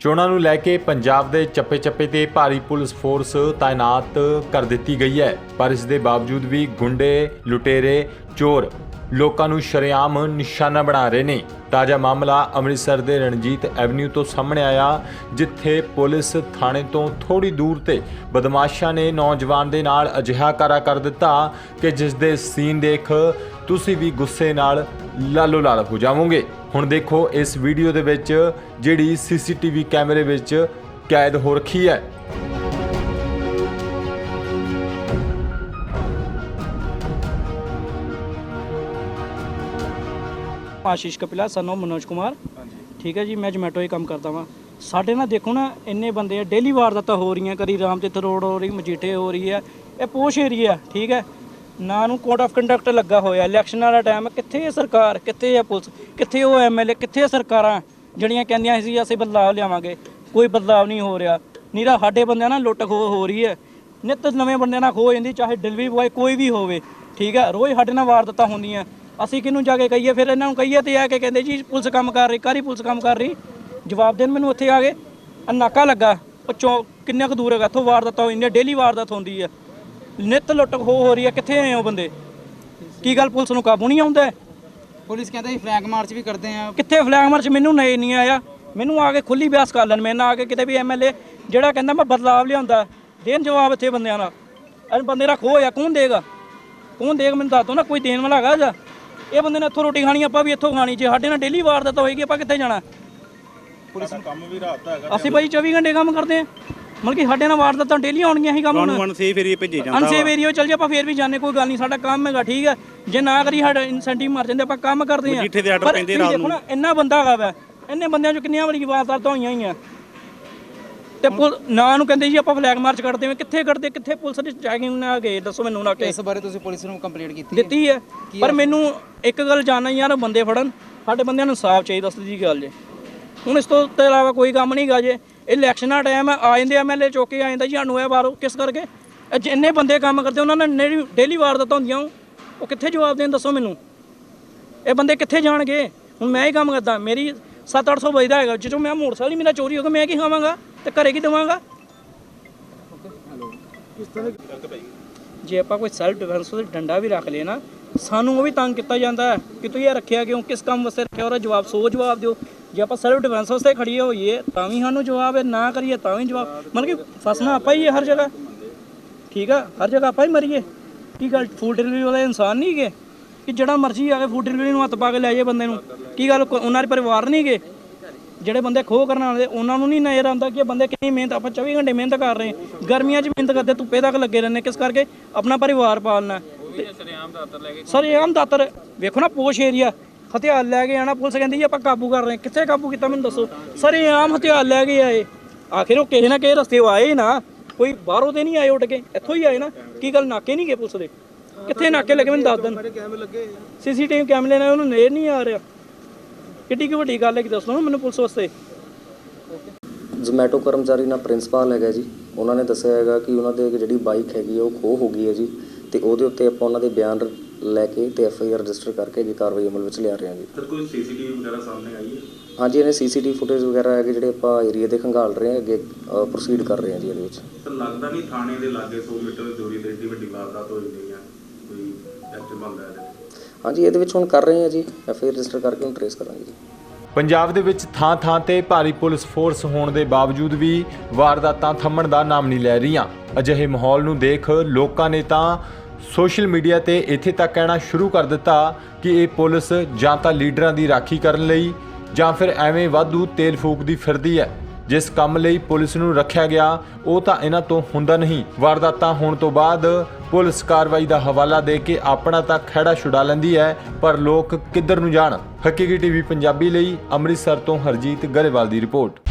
ਚੋਣਾਂ ਨੂੰ ਲੈ ਕੇ ਪੰਜਾਬ ਦੇ ਚੱਪੇ-ਚੱਪੇ ਤੇ ਭਾਰੀ ਪੁਲਿਸ ਫੋਰਸ ਤਾਇਨਾਤ ਕਰ ਦਿੱਤੀ ਗਈ ਹੈ। ਪਰ ਇਸ ਦੇ ਬਾਵਜੂਦ ਵੀ ਗੁੰਡੇ, ਲੁਟੇਰੇ, ਚੋਰ ਲੋਕਾਂ ਨੂੰ ਸ਼ਰੇਆਮ ਨਿਸ਼ਾਨਾ ਬਣਾ ਰਹੇ ਨੇ। ਤਾਜ਼ਾ ਮਾਮਲਾ ਅੰਮ੍ਰਿਤਸਰ ਦੇ ਰਣਜੀਤ ਐਵਨਿਊ ਤੋਂ ਸਾਹਮਣੇ ਆਇਆ, ਜਿੱਥੇ ਪੁਲਿਸ ਥਾਣੇ ਤੋਂ ਥੋੜੀ ਦੂਰ ਤੇ ਬਦਮਾਸ਼ਾਂ ਨੇ ਨੌਜਵਾਨ ਦੇ ਨਾਲ ਅਜਿਹਾ ਕਾਰਾ ਕਰ ਦਿੱਤਾ ਕਿ ਜਿਸ ਦੇ ਸੀਨ ਦੇਖ ਤੁਸੀਂ ਵੀ ਗੁੱਸੇ ਨਾਲ ਲਾਲੋ ਲਾਲ ਹੋ ਜਾਵੋਗੇ। ਹੁਣ ਦੇਖੋ ਇਸ ਵੀਡੀਓ ਦੇ ਵਿੱਚ ਜਿਹੜੀ ਸੀਸੀਟੀਵੀ ਕੈਮਰੇ ਵਿੱਚ ਕੈਦ ਹੋ ਰੱਖੀ ਹੈ। ਆਸ਼ੀਸ਼ ਕਪਿਲਾ ਸਨੋ ਮਨੋਜ ਕੁਮਾਰ। ਠੀਕ ਹੈ ਜੀ ਮੈਂ ਜਮੈਟੋ ਹੀ ਕੰਮ ਕਰਦਾ ਵਾਂ। ਸਾਡੇ ਨਾਲ ਦੇਖੋ ਨਾ ਇੰਨੇ ਬੰਦੇ ਆ ਡੇਲੀ ਵਾਰਦਾਤਾਂ ਹੋ ਰਹੀਆਂ ਕਰੀ ਰਾਮਚਿੱਤ ਰੋਡ ਹੋ ਰਹੀ ਮਜੀਠੇ ਹੋ ਰਹੀ ਹੈ ਇਹ ਪੋਸ਼ ਏਰੀਆ ਠੀਕ ਹੈ। ਨਾ ਨੂੰ ਕੋਡ ਆਫ ਕੰਡਕਟ ਲੱਗਾ ਹੋਇਆ। ਇਲੈਕਸ਼ਨ ਵਾਲਾ ਟਾਈਮ ਕਿੱਥੇ ਹੈ ਸਰਕਾਰ, ਕਿੱਥੇ ਹੈ ਪੁਲਿਸ, ਕਿੱਥੇ ਉਹ ਐਮਐਲਏ ਕਿੱਥੇ ਹੈ ਸਰਕਾਰਾਂ ਜਿਹੜੀਆਂ ਕਹਿੰਦੀਆਂ ਸੀ, ਅਸੀਂ ਬਦਲਾਅ ਲਿਆਵਾਂਗੇ। ਕੋਈ ਬਦਲਾਅ ਨਹੀਂ ਹੋ ਰਿਹਾ। ਨੀਰਾ, ਸਾਡੇ ਬੰਦਿਆਂ ਨਾਲ ਲੁੱਟ ਖੋਹ ਹੋ ਰਹੀ ਹੈ। ਨਿੱਤ ਨਵੇਂ ਬੰਦਿਆਂ ਨਾਲ ਖੋਹ ਹੋ ਜਾਂਦੀ, ਚਾਹੇ ਡਿਲੀਵਰੀ ਬੁਆਏ ਕੋਈ ਵੀ ਹੋਵੇ। ਠੀਕ ਹੈ ਰੋਜ਼ ਸਾਡੇ ਨਾਲ ਵਾਰਦਾਤਾਂ ਹੁੰਦੀਆਂ। ਅਸੀਂ ਕਿਹਨੂੰ ਜਾ ਕੇ ਕਹੀਏ? ਫਿਰ ਇਹਨਾਂ ਨੂੰ ਕਹੀਏ ਤੇ ਆ ਕੇ ਕਹਿੰਦੇ, ਜੀ, ਪੁਲਿਸ ਕੰਮ ਕਰ ਰਹੀ ਕਾਰੀ ਪੁਲਿਸ ਕੰਮ ਕਰ ਰਹੀ? ਜਵਾਬ ਦੇਣ ਮੈਨੂੰ ਉੱਥੇ ਆ ਗਏ। ਆਹ ਨਾਕਾ ਲੱਗਾ। ਉਹ ਚੌ, ਕਿੰਨਾ ਕੁ ਦੂਰ ਹੈਗਾ, ਇੱਥੋਂ ਵਾਰਦਾਤਾਂ ਹੋਈਆਂ ਡੇਲੀ ਵਾਰਦਾਤ ਹੁੰਦੀ ਹੈ ਨਿੱਤ ਲੁੱਟ ਖੋਹ ਹੋ ਰਹੀ ਹੈ ਕਿੱਥੇ ਆਏ ਹੋ ਬੰਦੇ? ਕੀ ਗੱਲ ਪੁਲਿਸ ਨੂੰ ਕਾਬੂ ਨਹੀਂ ਆਉਂਦਾ? ਹੈ? ਪੁਲਿਸ ਕਹਿੰਦਾ ਜੀ ਫਲੈਗ ਮਾਰਚ ਵੀ ਕਰਦੇ ਆ ਕਿੱਥੇ ਫਲੈਗ ਮਾਰਚ? ਮੈਨੂੰ ਨਹੀਂ ਨਹੀਂ ਆਇਆ। ਮੈਨੂੰ ਆ ਕੇ ਖੁੱਲੀ ਬਿਆਸ ਕਰ ਲੈਣ ਮੇਰੇ ਨਾਲ ਆ ਕੇ ਕਿਤੇ ਵੀ ਐਮਐਲਏ ਜਿਹੜਾ ਕਹਿੰਦਾ ਮੈਂ ਬਦਲਾਵ ਲਿਆਉਂਦਾ ਦੇਣ ਜਵਾਬ ਇੱਥੇ ਬੰਦਿਆਂ ਦਾ। ਇਹ ਬੰਦੇ ਦਾ ਖੋਹ ਆ ਕੌਣ ਦੇਗਾ? ਕੌਣ ਦੇਗਾ? ਮੈਨੂੰ ਦੱਸ ਦੋ ਨਾ ਕੋਈ ਦੇਣ ਵਾਲਾ ਹੈਗਾ ਜਾਂ ਇਹ ਬੰਦੇ ਨੇ ਇੱਥੋਂ ਰੋਟੀ ਖਾਣੀ ਆਪਾਂ ਵੀ ਇੱਥੋਂ ਖਾਣੀ ਜੇ ਸਾਡੇ ਨਾਲ ਡੇਲੀ ਵਾਰਦਾਤ ਹੋਏਗੀ ਆਪਾਂ ਕਿੱਥੇ ਜਾਣਾ? ਪੁਲਿਸ ਕੰਮ ਵੀ ਰਾਤ ਦਾ ਹੈਗਾ ਅਸੀਂ ਭਾਈ 24 ਘੰਟੇ ਕੰਮ ਕਰਦੇ ਆ ਮਤਲਬ ਕਿ ਸਾਡੇ ਨਾਲ ਵਾਰਦਾਤਾਂ ਡੇਲੀ ਆਉਣਗੀਆਂ ਹੀ ਕੰਮ ਹੁਣ। ਮਨ ਸੇ ਫਿਰ ਇਹ ਭੇਜੇ ਜਾਂਦਾ ਅਨਸੇਵ ਏਰੀਆ ਚੱਲ ਜਾ ਆਪਾਂ ਫੇਰ ਵੀ ਜਾਣੇ ਕੋਈ ਗੱਲ ਨਹੀਂ ਸਾਡਾ ਕੰਮ ਹੈਗਾ ਠੀਕ ਹੈ। ਜੇ ਨਾ ਕਰੀ ਸਾਡਾ ਇਨਸੈਂਟਿਵ ਮਰ ਜਾਂਦੇ ਆਪਾਂ ਕੰਮ ਕਰਦੇ ਆ ਮਜੀਠੇ ਦੇ ਪਰ ਪੈਂਦੇ ਰਾਤ ਦੇਖੋ ਨਾ। ਇੰਨਾ ਬੰਦਾ ਹੈਗਾ ਵਾ ਇੰਨੇ ਬੰਦਿਆਂ ਚੋਂ ਕਿੰਨੀਆਂ ਵਾਰੀ ਵਾਰਦਾਤਾਂ ਹੋਈਆਂ ਹੀ ਆ ਤੇ ਪੁਲ ਨਾ ਨੂੰ ਕਹਿੰਦੇ ਜੀ ਆਪਾਂ ਫਲੈਗ ਮਾਰਚ ਕੱਢਦੇ ਹਾਂ ਕਿੱਥੇ ਕੱਢਦੇ ਕਿੱਥੇ ਪੁਲਿਸ ਦੀ ਚੈਕਿੰਗ ਨਾ ਗਏ ਦੱਸੋ ਮੈਨੂੰ ਨਾ ਕਿ। ਇਸ ਬਾਰੇ ਤੁਸੀਂ ਪੁਲਿਸ ਨੂੰ ਕੰਪਲੇਂਟ ਕੀਤੀ ਹੈ? ਦਿੱਤੀ ਹੈ। ਪਰ ਮੈਨੂੰ ਇੱਕ ਗੱਲ ਜਾਣਨਾ ਯਾਰ ਬੰਦੇ ਫੜਨ। ਸਾਡੇ ਬੰਦਿਆਂ ਨੂੰ ਇਨਸਾਫ ਚਾਹੀਦਾ ਜੀ ਗੱਲ ਜੇ। ਹੁਣ ਇਸ ਤੋਂ ਇਲਾਵਾ ਕੋਈ ਕੰਮ ਨਹੀਂ ਗਾ ਜੇ। ਇਹ ਇਲੈਕਸ਼ਨ ਟਾਈਮ ਆ ਜਾਂਦੇ ਐਮਐਲਏ ਚੌਕੇ ਆ ਜਾਂਦਾ ਜੀ, ਸਾਨੂੰ ਇਹ ਬਾਹਰੋਂ ਕਿਸ ਕਰਕੇ? ਇਹ ਜਿੰਨੇ ਬੰਦੇ ਕੰਮ ਕਰਦੇ, ਉਹਨਾਂ ਨੇ ਡੇਲੀ ਵਾਰਦਾਤਾਂ ਹੁੰਦੀਆਂ, ਉਹ ਕਿੱਥੇ ਜਵਾਬ ਦੇਣ ਦੱਸੋ ਮੈਨੂੰ? ਇਹ ਬੰਦੇ ਕਿੱਥੇ ਜਾਣਗੇ? ਹੁਣ ਮੈਂ ਹੀ ਕੰਮ ਕਰਦਾ, ਮੇਰੀ 7-800 ਵਜਦਾ ਹੈਗਾ, ਜਦੋਂ ਮੈਂ ਮੋਟਰਸਾਈਕਲ ਹੀ ਮੇਰਾ ਚੋਰੀ ਹੋ ਗਿਆ, ਮੈਂ ਕੀ ਖਾਵਾਂਗਾ? ਤੇ ਘਰੇ ਕੀ ਦੇਵਾਂਗਾ? ਜੇ ਆਪਾਂ ਕੋਈ ਸੈਲਫ ਡਿਫੈਂਸ ਦਾ ਡੰਡਾ ਵੀ ਰੱਖ ਲਏ ਨਾ, ਸਾਨੂੰ ਉਹ ਵੀ ਤੰਗ ਕੀਤਾ ਜਾਂਦਾ ਕਿ ਤੁਸੀਂ ਇਹ ਰੱਖਿਆ ਕਿਉਂ? ਕਿਸ ਕੰਮ ਵਾਸਤੇ ਰੱਖਿਆ? ਉਹਦਾ ਜਵਾਬ, ਸੋ ਜਵਾਬ ਦਿਓ। ਜੇ ਆਪਾਂ ਸੈਲਫ ਡਿਫੈਂਸ ਵਾਸਤੇ ਖੜੀਏ ਹੋਈਏ ਤਾਂ ਵੀ ਸਾਨੂੰ ਜਵਾਬ ਹੈ ਨਾ ਕਰੀਏ ਤਾਂ ਵੀ ਜਵਾਬ। ਮਤਲਬ ਕਿ ਫਸਣਾ ਆਪਾਂ ਹੀ ਹੈ ਹਰ ਜਗ੍ਹਾ। ਠੀਕ ਆ? ਹਰ ਜਗ੍ਹਾ ਆਪਾਂ ਹੀ ਮਰੀਏ। ਕੀ ਗੱਲ ਫੂਡ ਡਿਲੀਵਰੀ ਵਾਲੇ ਇਨਸਾਨ ਨਹੀਂ ਗਏ ਕਿ ਜਿਹੜਾ ਮਰਜ਼ੀ ਆ ਕੇ ਫੂਡ ਡਿਲੀਵਰੀ ਨੂੰ ਹੱਥ ਪਾ ਕੇ ਲੈ ਜਾਏ ਬੰਦੇ ਨੂੰ। ਕੀ ਗੱਲ ਉਹਨਾਂ ਦੇ ਪਰਿਵਾਰ ਨਹੀਂ ਗਏ ਜਿਹੜੇ ਬੰਦੇ ਖੋਹ ਕਰਨ ਵਾਲੇ ਉਹਨਾਂ ਨੂੰ ਨਹੀਂ ਨਜ਼ਰ ਆਉਂਦਾ ਕਿ ਇਹ ਬੰਦੇ ਕਿੰਨੀ ਮਿਹਨਤ ਆਪਾਂ 24 ਘੰਟੇ ਮਿਹਨਤ ਕਰ ਰਹੇ ਹਾਂ। ਗਰਮੀਆਂ 'ਚ ਮਿਹਨਤ ਕਰਦੇ ਧੁੱਪੇ ਤੱਕ ਲੱਗੇ ਰਹਿੰਦੇ ਕਿਸ ਕਰਕੇ? ਆਪਣਾ ਪਰਿਵਾਰ ਪਾਲਣਾ। ਸਰ ਇਹ ਆਮ ਦਾਤਰ ਵੇਖੋ ਨਾ ਪੋਸ਼ ਏਰੀਆ ਹਥਿਆਰ ਲੈ ਕੇ ਆਣਾ, ਪੁਲਿਸ ਕਹਿੰਦੀ ਆਪਾਂ ਕਾਬੂ ਕਰ ਰਹੇ ਕਿੱਥੇ ਕਾਬੂ ਕੀਤਾ ਮੈਨੂੰ ਦੱਸੋ? ਸਰ ਆਮ ਹਥਿਆਰ ਲੈ ਕੇ ਆਏ। ਆਖਿਰ ਉਹ ਕਿਸੇ ਨਾ ਕਿਸੇ ਰਸਤੇ ਆਏ ਨਾ, ਕੋਈ ਬਾਹਰੋਂ ਤੇ ਨਹੀਂ ਆਏ ਉੱਡ ਕੇ, ਇੱਥੋਂ ਹੀ ਆਏ ਨਾ। ਕੀ ਗੱਲ, ਨਾਕੇ ਨਹੀਂ ਗਏ ਪੁਲਿਸ ਦੇ? ਕਿੱਥੇ ਨਾਕੇ ਲੱਗੇ ਮੈਨੂੰ ਦੱਸ ਦੇਣ। ਸੀਸੀਟੀਵੀ ਕੈਮਰੇ ਨਾਲ ਉਹਨੂੰ ਨੇਰ ਨਹੀਂ ਆ ਰਿਹਾ। ਕਿੱਡੀ ਕੁ ਵੱਡੀ ਗੱਲ ਹੈ ਕਿ ਦੱਸੋ ਮੈਨੂੰ ਪੁਲਿਸ ਵਾਸਤੇ। ਜ਼ੋਮੈਟੋ ਕਰਮਚਾਰੀ ਨਾਲ ਪ੍ਰਿੰਸੀਪਲ ਹੈਗਾ ਜੀ। ਉਹਨਾਂ ਨੇ ਦੱਸਿਆ ਹੈਗਾ ਕਿ ਉਹਨਾਂ ਦੇ ਜਿਹੜੀ ਬਾਈਕ ਹੈਗੀ ਉਹ ਖੋਹ ਹੋ ਗਈ ਹੈ ਜੀ। ਤੇ ਉਹਦੇ ਉੱਤੇ ਆਪਾਂ ਉਹਨਾਂ ਦੇ ਬਿਆਨ ਲੈ ਕੇ ਤੇ ਐਫ ਆਈ ਆਰ ਰਜਿਸਟਰ ਕਰਕੇ ਜੀ ਕਾਰਵਾਈ ਅਮਲ ਵਿੱਚ ਲਿਆ ਰਹੇ ਹਾਂ ਜੀ। ਸਰ ਕੋਈ ਸੀਸੀਟੀਵੀ ਵਗੈਰਾ ਸਾਹਮਣੇ ਆਈ ਹੈ? ਹਾਂਜੀ ਇਹਨੇ ਸੀਸੀਟੀਵੀ ਫੁਟੇਜ ਵਗੈਰਾ ਹੈਗੇ ਜਿਹੜੇ ਆਪਾਂ ਏਰੀਆ ਦੇ ਖੰਗਾਲ ਰਹੇ ਹਾਂ ਅੱਗੇ ਪ੍ਰੋਸੀਡ ਕਰ ਰਹੇ ਹਾਂ ਜੀ ਇਹਦੇ ਵਿੱਚ। ਸਰ ਲੱਗਦਾ ਨਹੀਂ ਥਾਣੇ ਦੇ ਲਾਗੇ 100 ਮੀਟਰ ਦੀ ਦੂਰੀ ਤੇ ਏਡੀ ਵੱਡੀ ਵਾਰਦਾਤ ਹੋ ਜਾਂਦੀ ਹੈ ਕੋਈ ਐਕਸ਼ਨ ਬਣਦਾ ਹੈ ਹਾਂਜੀ ਇਹਦੇ ਵਿੱਚ ਹੁਣ ਕਰ ਰਹੇ ਹਾਂ ਜੀ ਐਫ ਆਈ ਆਰ ਰਜਿਸਟਰ ਕਰਕੇ ਹੁਣ ਟਰੇਸ ਕਰਾਂਗੇ ਜੀ। ਪੰਜਾਬ ਦੇ ਵਿੱਚ ਥਾਂ-ਥਾਂ ਤੇ ਭਾਰੀ ਪੁਲਿਸ ਫੋਰਸ ਹੋਣ ਦੇ ਬਾਵਜੂਦ ਵੀ ਵਾਰਦਾਤਾਂ ਥੰਮਣ ਦਾ ਨਾਮ ਨਹੀਂ ਲੈ ਰਹੀਆਂ। ਅਜਿਹੇ ਮਾਹੌਲ ਨੂੰ ਦੇਖ ਲੋਕਾਂ ਨੇ ਤਾਂ ਸੋਸ਼ਲ ਮੀਡੀਆ ਤੇ ਇੱਥੇ ਤੱਕ ਕਹਿਣਾ ਸ਼ੁਰੂ ਕਰ ਦਿੱਤਾ ਕਿ ਇਹ ਪੁਲਿਸ ਜਾਂ ਤਾਂ ਲੀਡਰਾਂ ਦੀ ਰਾਖੀ ਕਰਨ ਲਈ ਜਾਂ ਫਿਰ ਐਵੇਂ ਵਾਧੂ ਤੇਲ ਫੂਕਦੀ ਫਿਰਦੀ ਹੈ। ਜਿਸ ਕੰਮ ਲਈ ਪੁਲਿਸ ਨੂੰ ਰੱਖਿਆ ਗਿਆ, ਉਹ ਤਾਂ ਇਹਨਾਂ ਤੋਂ ਹੁੰਦਾ ਨਹੀਂ। ਵਾਰਦਾਤਾਂ ਹੋਣ ਤੋਂ ਬਾਅਦ ਪੁਲਿਸ ਕਾਰਵਾਈ ਦਾ ਹਵਾਲਾ ਦੇ ਕੇ ਆਪਣਾ ਤਾਂ ਖਹਿੜਾ ਛੁਡਾ ਲੈਂਦੀ ਹੈ, ਪਰ ਲੋਕ ਕਿੱਧਰ ਨੂੰ ਜਾਣ? ਹਕੀਕੀ ਟੀਵੀ ਪੰਜਾਬੀ ਲਈ ਅੰਮ੍ਰਿਤਸਰ ਤੋਂ ਹਰਜੀਤ ਗਰੇਵਾਲ ਦੀ ਰਿਪੋਰਟ।